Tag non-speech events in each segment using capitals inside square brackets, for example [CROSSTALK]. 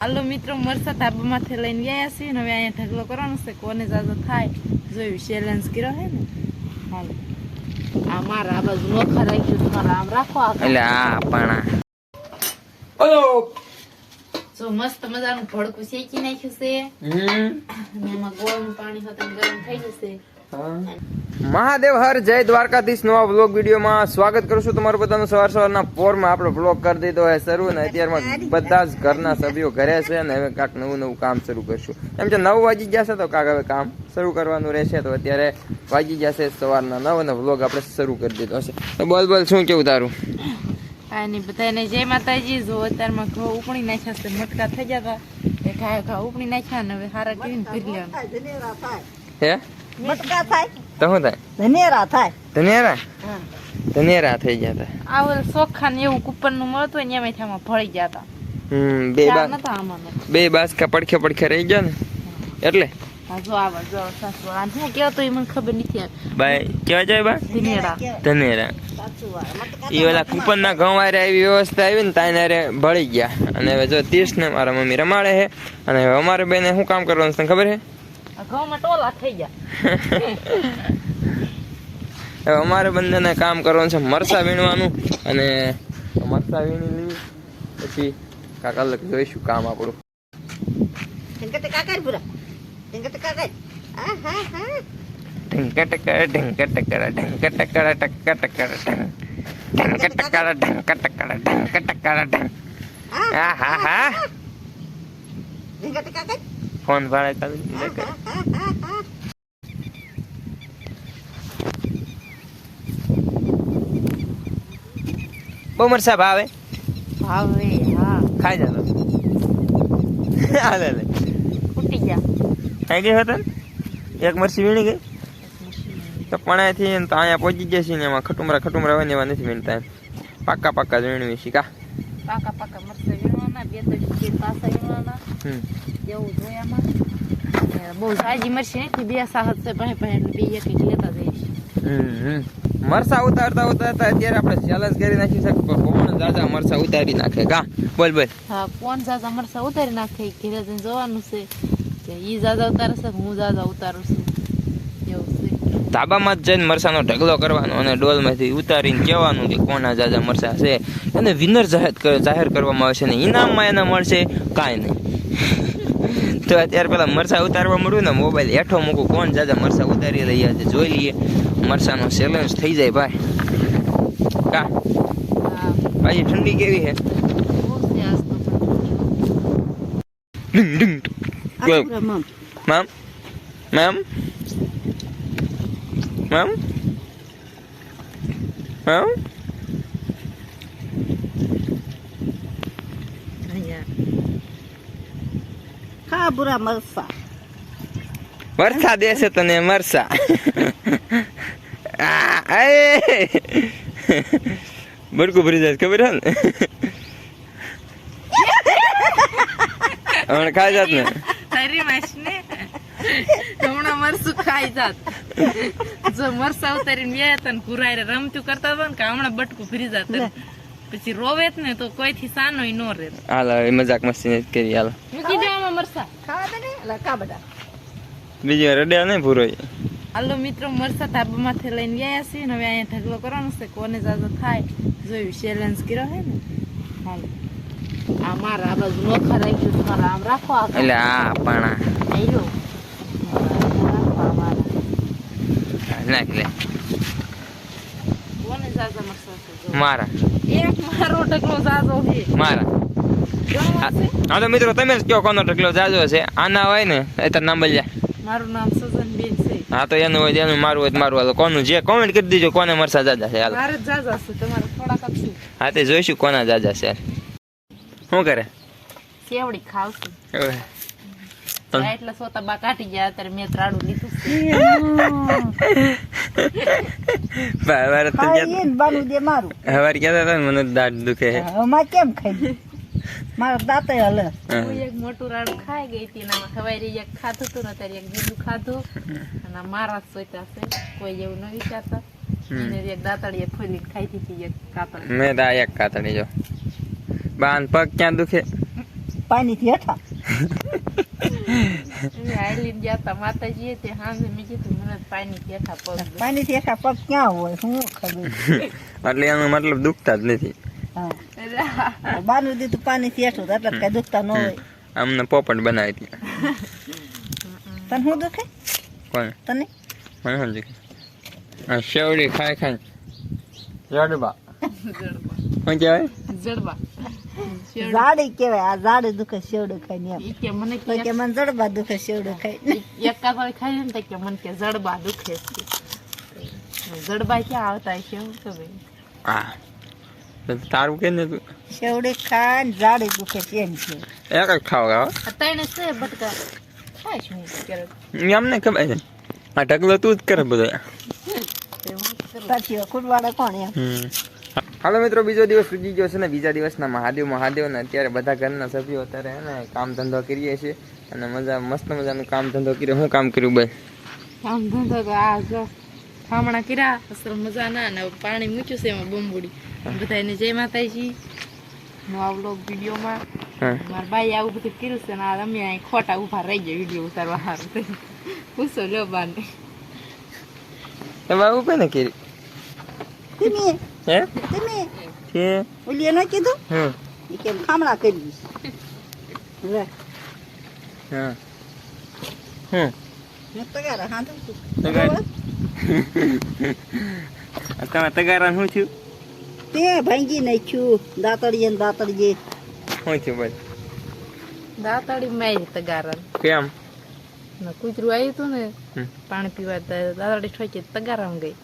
હાલો મિત્રો મરસા ધાબામાંથી લઈને ગયા છીએ હવે અહીંયા ઢગલો કરવાનો છે. કોને જાજો થાય જોયું ચેલેન્જ કર્યો હે ને? હાલો. આ મારા આ બાજુ નોખા રાખ્યું તમારે આમ રાખો એટલે આ પણ. જો મસ્ત મજાનું ભડકું શેકી નાખ્યું છે. એમાં ગોળનું પાણી હતું ગરમ થઈ જશે. મહાદેવ હર જય દ્વારકાધીશ નવા વ્લોગ વિડીયોમાં સ્વાગત કરું છું તમારું બધાનું. સવાર સવારના પોરમાં આપણો બ્લોગ કરી દીધો હોય શરૂ ને અત્યારમાં બધા જ ઘરના સભ્યો ઘરે છે અને હવે કાંક નવું નવું કામ શરૂ કરશું. એમ છે નવ વાગી જશે તો કાંક હવે કામ શરૂ કરવાનું રહેશે તો અત્યારે વાગી જશે સવારના નવ અને વ્લોગ આપણે શરૂ કરી દીધો હશે તો બોલ બોલ શું કેવું તારું? અને બધાને જય માતાજી. જો અત્યારમાં ઘઉં ઉપણી નાખ્યા છે મટકા થઈ ગયા હતા. ઘા ઘા ઉપણી નાખ્યા ને હવે હારા કરીને ફરી લેવાનું. હે? મટકા થાય? તો શું થાય? ધનેરા થાય. ધનેરા? ધનેરા થઈ ગયા હતા આ ઓલું સોખા ને એવું કુપનનું મળતું હોય એમાં એમાંથી ભળી ગયા હતા હમ બે ચાર બા બાસકા પડખે પડખે રહી ગયા ને. એટલે? કૂપન ના ઘઉં વારે આવી વ્યવસ્થા આવી ને હારે ભળી ગયા. અને હવે જો તીર્સ ને મારા મમ્મી રમાડે છે. અને હવે અમારે બેને શું કામ કરવાનું ખબર છે? ઘઉંમાં ટોલા થઈ ગયા. [LAUGHS] અમારે બંનેને કામ કરવાનું છે મરસા વીણવાનું અને મરસા વીણી લઈ પછી કાકા અલગ જોઈશું કામ આપણું. કાકા પૂરા. કાકા હા હા હા. ઢંકા ટકરા ઢંકા ટકરા ઢંકા ટકરા ટકા ટકરા ઢંગ. ઢંકા ટકરા ઢંકા ટકરા ઢંકા ટકરા ઢંગ. હા હા હા ઢંકટ કાકા ફોન ભાડે કાઢી હા હા સાહેબ આવે? ભાવે હા. ખાઈ જાતો હાલે લે ફૂટી ગયા ખાઈ ગઈ હતા? એક મરસી વીણી ગઈ? તો પણાથી તો અહીંયા પહોંચી ગયા છે ને એમાં ખટુમરા ખટુમરા હોય ને એવા નથી વીણતા એમ. પાક્કા પાકા જ વીણવી શીખા પાકા પાકા મરસા વીણવાના બે તો પાસે પાસા વીણવાના. હમ. જેવું જોયામાં અને બહુ સાજી મરસી નથી બે સાહસ છે પાસે પાસે બે એક એક લેતા જઈશ. મરસા ઉતારતા ઉતારતા અત્યારે આપણે ચેલેન્જ કરી નાખી છે કે કોણ જાજા મરસા ઉતારી નાખે? કા બોલ બોલ. હા કોણ જાજા મરસા ઉતારી નાખે? કે ઘરે જઈને જોવાનું છે કે ઈ જાજા ઉતારે છે હું જાજા ઉતારું છું. એવું છે. ધાબામાં જ જઈને મરસાનો ઢગલો કરવાનો અને ડોલમાંથી ઉતારીને કહેવાનું કે કોના જાજા મરસા છે. અને વિનર જાહેર જાહેર કરવામાં આવશે ને ઇનામમાં એને મળશે કાંઈ નહીં. તો અત્યારે પેલા મરસા ઉતારવા મળ્યું ને મોબાઈલ હેઠો મૂકું કોણ જાજા મરસા ઉતારી રહ્યા છે જોઈ લઈએ. મરસાનો ચેલેન્જ થઈ જાય ભાઈ. કા? ભાઈ ઠંડી કેવી છે? મેમ? મેમ ખા મરસા મરસા દેશે તને મરસા. બરકું ભરી જાય ખબર હે ને હમણાં ખાઈ જાત ને તારી માસ ને હમણાં મરસું ખાઈ જાત જો મરસા ઉતારીને બે હતા ને કુરાયરે રમતું કરતા હતા ને કે હમણાં બટકું ફરી જાત પછી રોવે ને તો કોઈથી સાનો ન નો રે હાલ મજાક મસ્તી કરી હાલ મૂકી દેવામાં મરસા? ખાવા દે ને એટલે કા બધા? બીજી વાર રડ્યા નહીં પૂરો હાલો મિત્રો મરસા ધાબામાંથી લઈને ગયા છીએ ને હવે અહીંયા ઢગલો કરવાનો છે કોને જાજો થાય જોયું ચેલેન્જ કર્યો હે ને? હાલો. આ મારા બાજુ નોખા રાખ્યું તમારે આમ રાખો એટલે આ પાણા. આયો રાખો આ મારા નાખ લે. કોને જાજા મરસા મારા. એક મારો ઢગલો જાજો છે મારા. હા તો મિત્રો તમે જ કયો કોનો ઢગલો જાજો છે. આના હોય ને એ તાર નામ બોલ્યા. મારું નામ સજન છે. હા તો એનું હોય એનું મારું હોય મારું હાલો. કોનું? જે કોમેન્ટ કરી દીજો કોને મરસા જાજા છે હાલો. મારે જાજા છે તમારે થોડાક આપશું. હા તે જોઈશું કોના જાજા છે શું કરે? કેવડી ખાવશું. એટલે સોતા બા કાઢી ગયા અત્યારે મેં ત્રાડું લીધું છે. [LAUGHS] હવારે કહેતા મને દાંત દુખે છે. કેમ ખાઈ મારા દાંતે હલે. હું. એક મોટું રાડું ખાઈ ગઈ હતી ને ખવાઈ રહી એક ખાધું હતું ને ત્યારે એક બીજું ખાધું. અને મારા સોચા છે. કોઈ એવું ન વિચારતા. એક દાંતડીએ ફોલી ખાઈ દીધી એક કાતળ મેં તો એક કાતડી જો. બાન પગ ક્યાં દુખે? પાણીથી હેઠા. આઈલીન ગયા તા માતાજીએ તે સાંજે મેં કીધું મને પાણી બેઠા પગ પાણી થી હેઠા પગ ક્યાં હોય હું ખબર? એટલે એનો મતલબ દુખતા જ નથી. હા. [LAUGHS] બાનું દીધું પાણીથી હેઠું તો એટલે કઈ દુખતા ન હોય. અમને પોપટ બનાવી હતી તને શું દુખે? કોણ? તને? મને શું દુખે? શેવડી ખાય ખાય. જડબા. જડબા શું કહેવાય? જડબા. ઝાડી કેવાય આ જાડી દુખે શેવડું ખાઈ ને ઈ કે મને કે કે મને જડબા દુખે શેવડું ખાઈ એક કાપડ ખાઈ ને તો કે મને કે જડબા દુખે. છે જડબા ક્યાં આવતા છે એવું તો ભાઈ. હા તારું કે ને તું? શેવડી ખાય ને ઝાડી દુખે છે છે. એક જ ખાવ અત્યારે છે બટકા. એમને ખબર છે. આ ઢગલો તું જ કરે બધો. સાચી વાત કોણ એમ? હાલો મિત્રો બીજો દિવસ સુધી ગયો છે ને બીજા દિવસના મહાદેવ મહાદેવ ને અત્યારે બધા ઘરના સભ્યો અત્યારે હે ને કામ ધંધો કરીએ છીએ. અને મજા મસ્ત મજાનું કામ ધંધો કર્યો. હું કામ કર્યું બસ કામ ધંધો તો આ જો ખામણા કર્યા અસર મજા ના ને પાણી મૂક્યું છે એમાં બંબુડી. બધાને જય માતાજી. નવા વ્લોગ વિડીયોમાં હા. મારા ભાઈ આવું બધું કર્યું છે ને આ અમે અહીં ખોટા ઊભા રહી ગયા વીડિયો ઉતારવા સારું પૂછો લો બાને. તમે આવું કોને કરી તમે? હે? તમે? છે ઓલી એને કીધું? હમ. એ કેમ ખામણા કરી લે. હા. હમ. હું તગારા હાંધું છું તગારા. તગારા શું થયું? તે ભાંગી નાખ્યું. દાતડીએ ને દાતડીએ શું થયું બસ દાતાડી મારી તગારા કેમ? ને કૂતરું આવ્યું હતું ને પાણી પીવા દાતડી દાતાડી ઠોકી તગારામાં ગઈ.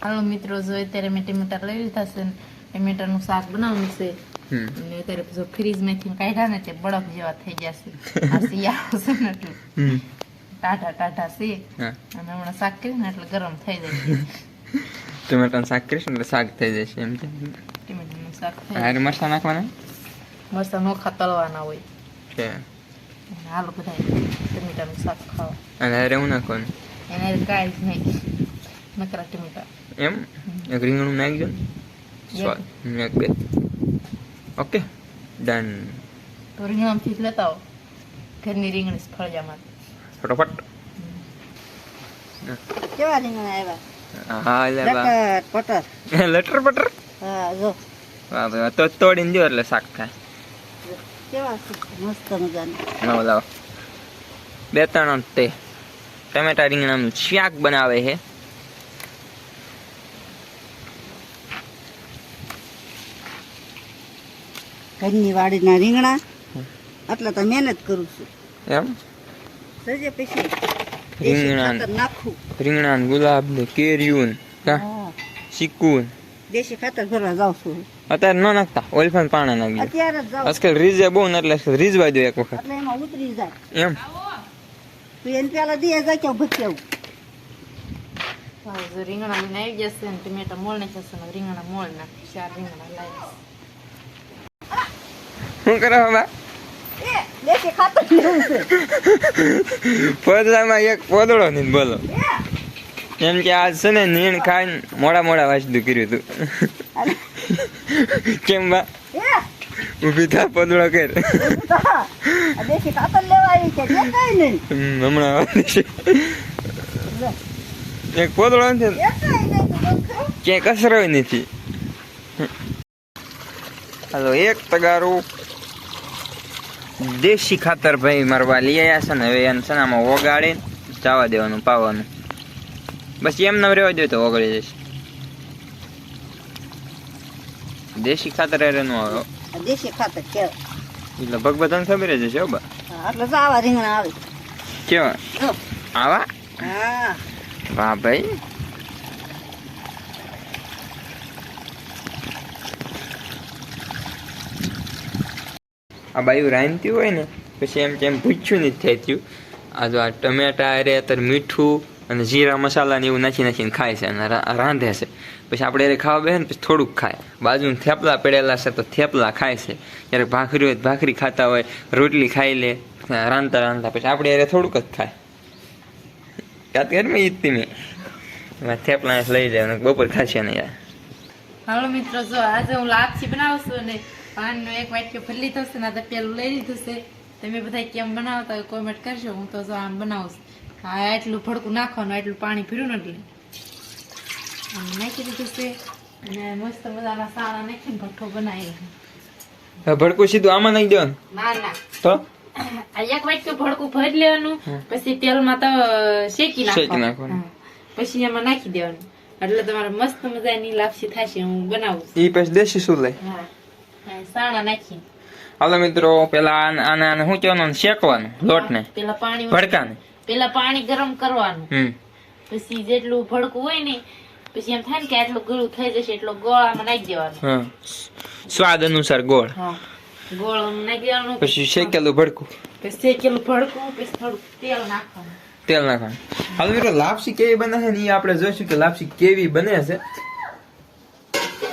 હાલો મિત્રો જો અત્યારે મેં ટમેટા લઈ લીધા છે ને ટમેટાનું શાક બનાવવાનું છે અને અત્યારે જો ફ્રીજમાંથી કાઢ્યા ને તે બરફ જેવા થઈ જશે આ શિયાળો છે ને ટાઢા ટાઢા છે. અને હમણાં શાક કરીને એટલે ગરમ થઈ જાય [LAUGHS] ટમેટાનું શાક કરીશ એટલે શાક થઈ જશે એમ છે ટમેટાનું શાક હારે મરસા નાખવાના? મરસા નોખા તળવાના હોય. છે. હાલો બધા ટમેટાનું શાક ખાવા. અને હારે હું નાખવાનું? એને કાંઈ જ નહીં. નકરા ટમેટા. એમ? એક રીંગણું નાખજો ને. એક. બે. Okay done. તો રીંગણામાંથી જ લેતા આવો. ઘરની રીંગણી ફળજામાં ફટોફટ. કેવા રીંગણા આવ્યા? હા એટલે લટર પટર લટર પટર હા જો. વાહ તો તોડીને દો એટલે શાક થાય. કેવા મસ્ત મજાનું. લાવો લાવો. બે ત્રણ તે ટમેટા રીંગણાનું શાક બનાવે છે. ઘરની વાડીના રીંગણા. એટલે તો મહેનત કરું છું. એમ? સજે પછી રીંગણા નાખું રીંગણા ને ગુલાબ ને કેરીયું ને હા. દેશી ખાતર ભરવા જાઉં છું. અત્યારે ન નાખતા ઓલફાન પાણા નાખી અત્યારે જ આજકાલ રીઝે બહુ ને એટલે રીઝવા દો એક વખત. એટલે એમાં ઉતરી જાય. એમ? તું એને પેલા દે જાય ક્યાં ભચેવું રીંગણા લઈને આવી જશે ને ટમેટા મોળ નાખશે ને રીંગણા મોળ નાખી ચાર રીંગણા શું કરો બાબા પોદળામાં એક પોદળો નહીં બોલો. એમ કે આજ છે ને નીણ ખાઈને મોડા મોડા વાંચતું કર્યું હતું કેમ બા? ઊભી થા પોદળો કર. હમણાં એક પોદળો નથી. ક્યાંય કસરો નથી. હાલો એક તગારું દેશી ખાતર ભાઈ મારવા લઈ આવ્યા છે ને હવે એને છે ને આમાં ઓગાળીને જવા દેવાનું પાવાનું. બસ એમને રહેવા દે તો ઓગળી જશે. દેશી ખાતર અરે નું આવે દેશી ખાતર કેવા એટલે ભગ બધાને ખબર જ હશે બા. એટલે તો આવા રીંગણા આવે. કેવા? આવા? હા. વાહ ભાઈ. આ બાયું રાંધતી હોય ને, પછી એમ કેમ પૂછ્યું નથી થાય થયું આ જો આ ટમેટા અરે, અત્યારે મીઠું અને જીરા મસાલા ને એવું નાખી નાખીને ખાય છે અને રાંધે છે. પછી આપણે એને ખાવા બેસે ને પછી થોડુંક ખાય. બાજુ થેપલા પડેલા છે તો થેપલા ખાય છે. જ્યારે ભાખરી હોય ભાખરી ખાતા હોય, રોટલી ખાઈ લે રાંધતા રાંધતા પછી આપણે એને થોડુંક જ ખાય. યાદ કર મેં ઈદ મેં. થેપલા લઈ જાય બપોર ખાશે ને યાર. હાલો મિત્રો, જો આજે હું લાપસી બનાવશું અને પાનનો એક વાટકી ભરી લીધો છે ને તો પેલું લઈ લીધું છે તમે બધા કેમ બનાવતા હોય કોમેન્ટ કરશો હું તો જો આમ બનાવું. હા એટલું ભડકું નાખવાનું એટલું પાણી ભર્યું નથી. નાખી દીધું છે અને મસ્ત મજાના સારા નાખીને ભઠ્ઠો બનાવી ભડકું સીધું આમાં નાખી દેવાનું? ના ના. તો? આ એક વાટકી ભડકું ભરી લેવાનું પછી તેલમાં તો શેકી નાખવાનું. પછી એમાં નાખી દેવાનું. એટલે તમારે મસ્ત મજાની લાપસી થશે હું બનાવું એ પછી દેશી શું લઈ હા હા, સાણા હાલો મિત્રો પેલા આને આને શું કહેવાનું? શેકવાનું લોટને. પેલા પાણી ભડકાને. પેલા પાણી ગરમ કરવાનું. પછી જેટલું ભડકું હોય ને પછી એમ થાય ને કે આટલું ગળું થઈ જશે એટલો ગોળામાં નાખી દેવાનું. સ્વાદ અનુસાર ગોળ. ગોળ નાખી દેવાનું પછી શેકેલું ભડકું. પછી શેકેલું ભડકું પછી થોડું તેલ નાખવાનું. તેલ નાખવાનું. હાલો મિત્રો લાપસી કેવી બને છે ને એ આપણે જોઈશું કે લાપસી કેવી બને છે.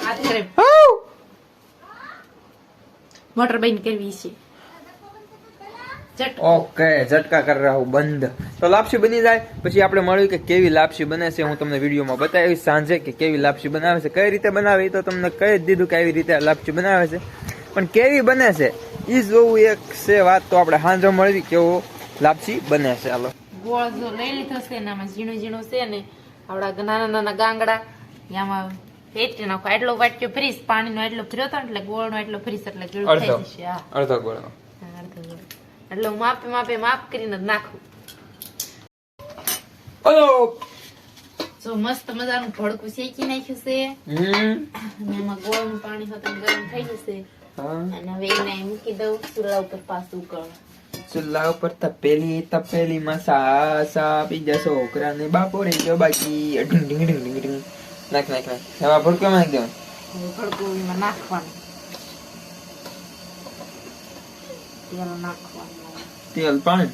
આખરે મોટર બંધ કરવી છે? ઓકે ઝટકા કરી રહ્યા હું બંધ. તો લાપસી બની જાય પછી આપણે મળ્યું કે કેવી લાપસી બને છે હું તમને વિડીયોમાં બતાવીશ સાંજે કે કેવી લાપસી બનાવે છે કઈ રીતે બનાવે એ તો તમને કહી જ દીધું કે આવી રીતે લાપસી બનાવે છે. પણ કેવી બને છે એ જોવું એક છે વાત તો આપણે સાંજે મળવી કેવો લાપસી બને છે. હાલો. ગોળ જો લઈ લીધો છે ને આમાં ઝીણું ઝીણું છે ને આપણા નાના નાના ગાંગડા આમાં ફેટી નાખો એટલો વાટક્યો ફ્રીસ પાણીનો એટલો ફર્યો હતો ને એટલે ગોળનો એટલો ફ્રીસ એટલે ગીળું થઈ જશે હા. અડધો ગોળ. હા, અડધો ગોળ. એટલે હું માપે માપે માપ કરીને જ નાખું. ઓલો જો મસ્ત મજાનું ભડકું શેકી નાખ્યું છે. અને એમાં ગોળનું પાણી હતું ગરમ થઈ જશે. અને હવે એને મૂકી દઉં ચૂલા ઉપર પાછું ઉકળવા ચૂલા ઉપર તપેલી તપેલી માં સા બીજા છોકરાને બાપો રહી ગયો બાકી. નાખ નાખ નાખ. હવે ભડકો નાખી દેવાનું. ભડકો એમાં નાખવાનું. તેલ નાખવાનું. તેલ પાણી?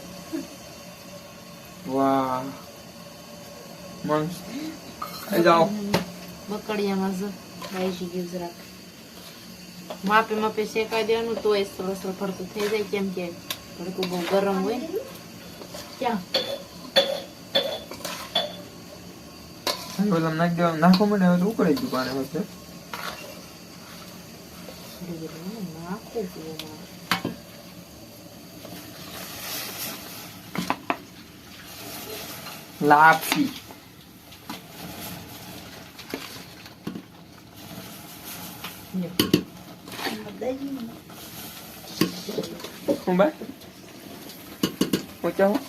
વાહ. મસ્ત. ખાઈ જાઓ. બકડિયામાં જો બાઈજી ગયું જરાક માપે માપે શેકાઈ દેવાનું તોય એ સરસ ભડકું થઈ જાય. કેમ કે ભડકું બહુ ગરમ હોય. ક્યાં? ઓલામાં નાખી દેવાનું નાખો મને હવે ઉકળી ગયું પાણી વચ્ચે. લાપસી. હું ભાઈ? ઊંચા હું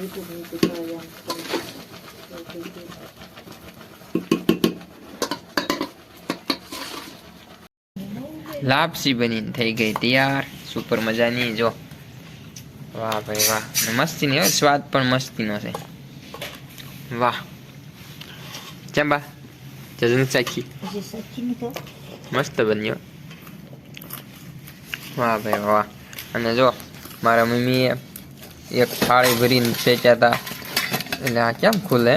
લીટું કરી લાપસી બનીને થઈ ગઈ તૈયાર. સુપર મજાની જો. વાહ ભાઈ વાહ. મસ્તીની હો સ્વાદ પણ મસ્તીનો છે. વાહ. ચંબા જજન તો મસ્ત બન્યો વાહ ભાઈ વાહ. અને જો, મારા મમ્મીએ એક થાળી ભરીને ફેંચ્યા હતા એટલે આ કેમ ખુલે?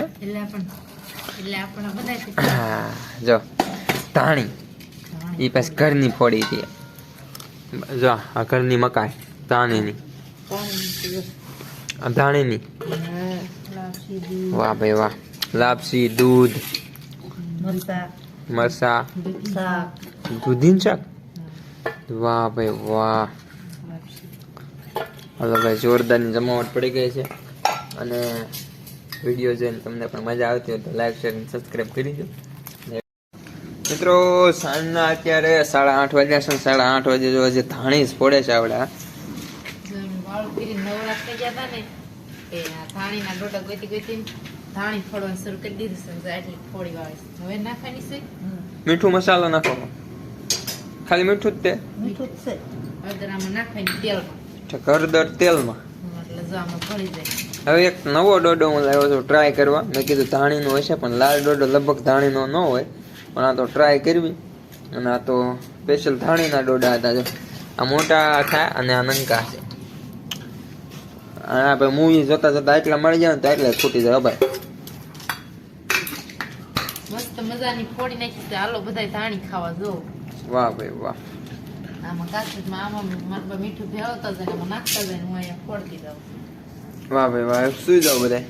હા, જો ધાણી. એ પછી ઘરની ફોડી હતી જો આ ઘરની મકાઈ ધાણીની. ધાણીની. વાહ ભાઈ વાહ લાપસી દૂધ. મરસા દૂધીન શાક? વાહ ભાઈ વાહ. હાલો ભાઈ જોરદારની જમાવટ પડી ગઈ છે. અને વીડિયો જોઈને તમને પણ મજા આવતી હોય તો લાઈક શેર અને સબસ્ક્રાઈબ કરી દો. મિત્રો સાંજના અત્યારે સાડા આઠ વાગ્યા છે સાડા આઠ વાગે જો હજી ધાણી જ પડે છે આવડા. વાળું પીરી નવરા થઈ ગયા હતા ને એ આ ધાણીના ડોડા ગોતી ગોતી ધાણી ફોડવાનું શરૂ કરી દીધું છે. જો આટલી ફોડી વાળી છે. હવે નાખવાની છે? મીઠું મસાલો નાખો ખાલી મીઠું જ તે? મીઠું જ છે. નાખવાની તેલમાં. ઘરદર તેલમાં. હવે એક નવો ડોડો હું લાવ્યો છું ટ્રાય કરવા. મેં કીધું ધાણીનો હશે પણ લાલ ડોડો લગભગ ધાણીનો ન હોય. પણ આ તો ટ્રાય કરવી. અને આ તો સ્પેશિયલ ધાણીના ડોડા હતા જો. આ મોટા થાય અને આ નંકા છે. આ ભાઈ મૂવી જોતા જોતા એટલા મળી જાય ને તો એટલે ખૂટી જાય ભાઈ. મસ્ત મજાની ફોડી નાખી હાલો બધા ધાણી ખાવા જો વાહ ભાઈ વાહ. આમાં કાચમાં આમાં મારા મીઠું ભેળવતા જાય આમાં નાખતા જાય હું અહીંયા ફોડતી જાઉં. વાહ ભાઈ વાહ સુઈ જાઓ બધા